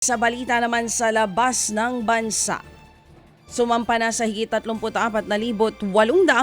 Sa balita naman sa labas ng bansa, sumampa na sa higit 34,800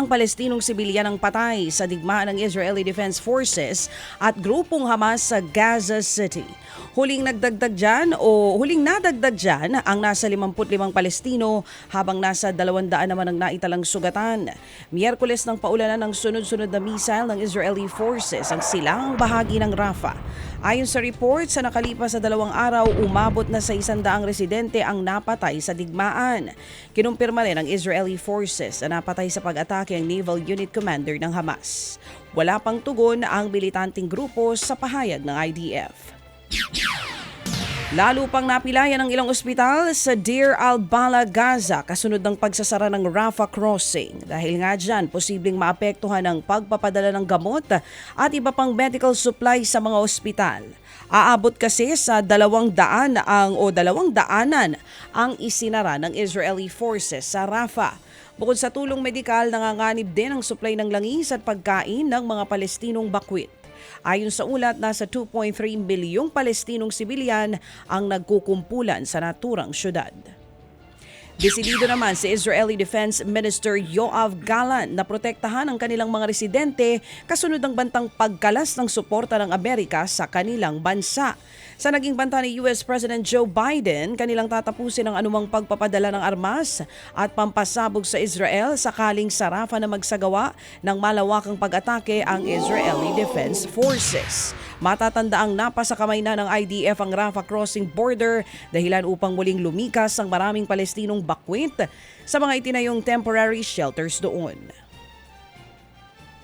Palestinong sibilyan ang patay sa digmaan ng Israeli Defense Forces at grupong Hamas sa Gaza City. Huling nagdagdag dyan o huling nadagdag dyan ang nasa 55 Palestino habang nasa 200 naman ang naitalang sugatan. Miyerkules ng paulanan ng sunod-sunod na missile ng Israeli Forces ang silangang bahagi ng Rafah. Ayon sa report, sa nakalipas sa dalawang araw, umabot na sa isandaang residente ang napatay sa digmaan. Kinumpirma rin ng Israeli Forces na napatay sa pag-atake ang Naval Unit Commander ng Hamas. Wala pang tugon ang militanteng grupo sa pahayag ng IDF. Lalo pang napilayan ng ilang ospital sa Deir al-Bala, Gaza kasunod ng pagsasara ng Rafah Crossing. Dahil nga dyan, posibleng maapektuhan ang pagpapadala ng gamot at iba pang medical supply sa mga ospital. Aabot kasi sa dalawang daan ang o dalawang daanan ang isinara ng Israeli forces sa Rafah. Bukod sa tulong medikal, nanganganib din ang supply ng langis at pagkain ng mga Palestinong bakwit. Ayon sa ulat, nasa 2.3 milyong Palestinong sibilyan ang nagkukumpulan sa naturang syudad. Desidido naman si Israeli Defense Minister Yoav Gallant na protektahan ang kanilang mga residente kasunod ng bantang pagkalas ng suporta ng Amerika sa kanilang bansa. Sa naging banta ni US President Joe Biden, kanilang tatapusin ang anumang pagpapadala ng armas at pampasabog sa Israel sakaling sa Rafah na magsagawa ng malawakang pag-atake ang Israeli Defense Forces. Matatanda ang napasa kamay na ng IDF ang Rafah crossing border dahilan upang muling lumikas ang maraming Palestinong bakwit sa mga itinayong temporary shelters doon.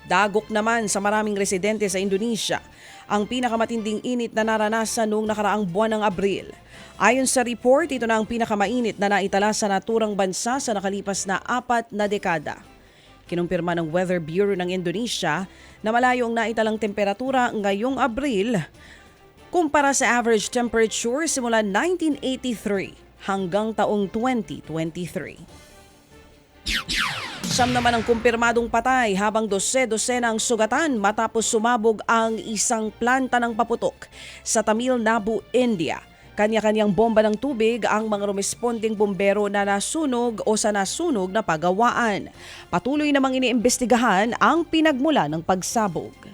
Dagok naman sa maraming residente sa Indonesia ang pinakamatinding init na naranasan noong nakaraang buwan ng Abril. Ayon sa report, ito na ang pinakamainit na naitala sa naturang bansa sa nakalipas na apat na dekada. Kinumpirma ng Weather Bureau ng Indonesia na malayo ang naitalang temperatura ngayong Abril kumpara sa average temperature simula 1983 hanggang taong 2023. Siyam naman ang kumpirmadong patay habang dose-dosena ang sugatan matapos sumabog ang isang planta ng paputok sa Tamil Nadu, India. Kanya-kanyang bomba ng tubig ang mga rumesponding bombero na nasunog o sa nasunog na pagawaan. Patuloy namang iniimbestigahan ang pinagmula ng pagsabog.